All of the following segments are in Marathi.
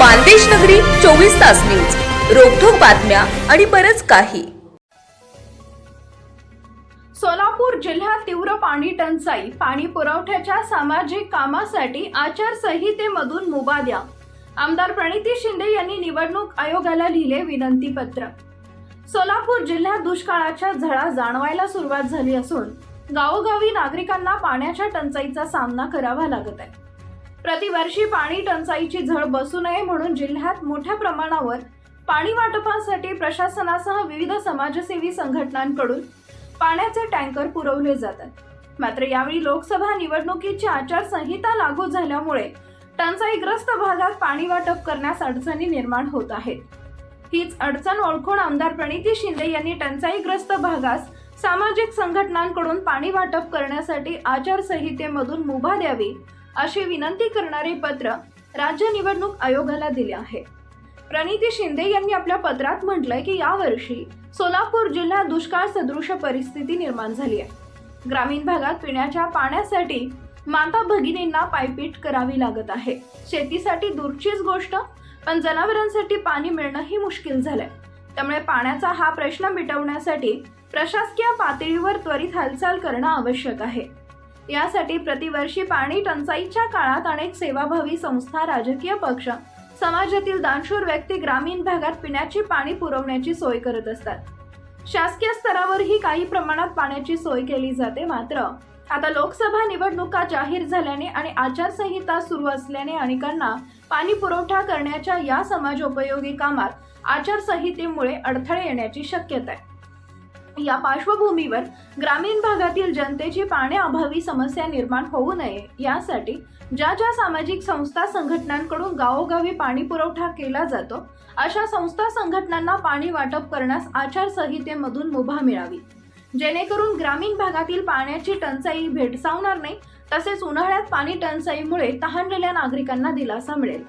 मानदेश नगरी चोवीस तास न्यूज. रोखोक बातम्या आणि बरच काही. सोलापूर जिल्ह्यात तीव्र पाणी टंचाई पाणी पुरवठ्याच्या सामाजिक कामासाठी आचारसंहितेमधून मुभा द्या आमदार प्रणिती शिंदे यांनी निवडणूक आयोगाला लिहिले विनंती पत्र सोलापूर जिल्ह्यात दुष्काळाच्या झळा जाणवायला सुरुवात झाली असून गावोगावी नागरिकांना पाण्याच्या टंचाईचा सामना करावा लागत आहे. प्रतिवर्षी पाणी टंचाईची झळ बसू नये म्हणून जिल्ह्यात मोठ्या प्रमाणावर पाणी वाटपासाठी प्रशासनासह विविध समाजसेवी संघटनांकडून पाण्याचे टँकर पुरवले जातात. मात्र यावेळी लोकसभा निवडणुकीची आचारसंहिता लागू झाल्यामुळे टंचाईग्रस्त भागात पाणी वाटप करण्यास अडचणी निर्माण होत आहेत. हीच अडचण ओळखून आमदार प्रणिती शिंदे यांनी टंचाईग्रस्त भागास सामाजिक संघटनांकडून पाणी वाटप करण्यासाठी आचारसंहितेमधून मुभा द्यावी अशी विनंती करणारे पत्र राज्य निवडणूक आयोगाला दिले आहे. प्रणिती शिंदे यांनी आपल्या पत्रात म्हटलंय की यावर्षी सोलापूर जिल्ह्यात दुष्काळ सदृश परिस्थिती निर्माण झाली आहे. ग्रामीण भागात पिण्याच्या पाण्यासाठी माता भगिनींना पायपीट करावी लागत आहे. शेतीसाठी दूरचीच गोष्ट पण जनावरांसाठी पाणी मिळणंही मुश्किल झालंय. त्यामुळे पाण्याचा हा प्रश्न मिटवण्यासाठी प्रशासकीय पातळीवर त्वरित हालचाल करणं आवश्यक आहे. यासाठी प्रतिवर्षी पाणी टंचाईच्या काळात अनेक सेवाभावी संस्था राजकीय पक्ष समाजातील दानशूर व्यक्ती ग्रामीण भागात पिण्याची पाणी पुरवण्याची सोय करत असतात. शासकीय स्तरावरही काही प्रमाणात पाण्याची सोय केली जाते मात्र आता लोकसभा निवडणुका जाहीर झाल्याने आणि आचारसंहिता सुरू असल्याने अनेकांना पाणी पुरवठा करण्याच्या या समाजोपयोगी कामात आचारसंहितेमुळे अडथळे येण्याची शक्यता आहे. या पार्श्वभूमीवर ग्रामीण भागातील जनतेची पाण्याअभावी समस्या निर्माण होऊ नये यासाठी ज्या ज्या सामाजिक संस्था संघटनांकडून गावोगावी पाणी पुरवठा केला जातो अशा संस्था संघटनांना पाणी वाटप करण्यास आचारसंहितेमधून मुभा मिळावी. जेणेकरून ग्रामीण भागातील पाण्याची टंचाई भेडसावणार नाही तसेच उन्हाळ्यात पाणी टंचाईमुळे तहानलेल्या नागरिकांना दिलासा मिळेल.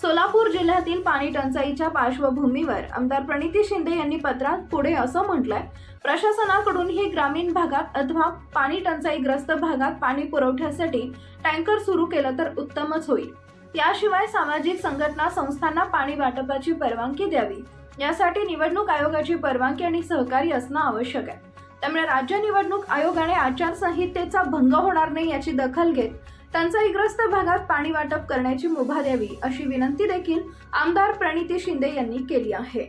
सोलापूर जिल्ह्यातील पाणी टंचाईच्या पार्श्वभूमीवर आमदार प्रणिती शिंदे यांनी पत्रात पुढे असं म्हटलंय प्रशासनाकडूनही ग्रामीण भागात अथवा पाणी टंचाईग्रस्त भागात पाणी पुरवठ्यासाठी टँकर सुरू केलं तर उत्तमच होईल. याशिवाय सामाजिक संघटना संस्थांना पाणी वाटपाची परवानगी द्यावी. यासाठी निवडणूक आयोगाची परवानगी आणि सहकार्य असणं आवश्यक आहे. त्यामुळे राज्य निवडणूक आयोगाने आचारसंहितेचा भंग होणार नाही याची दखल घेत टंचाईग्रस्त भागात पाणी वाटप करण्याची मुभा द्यावी अशी विनंती देखील आमदार प्रणिती शिंदे यांनी केली आहे.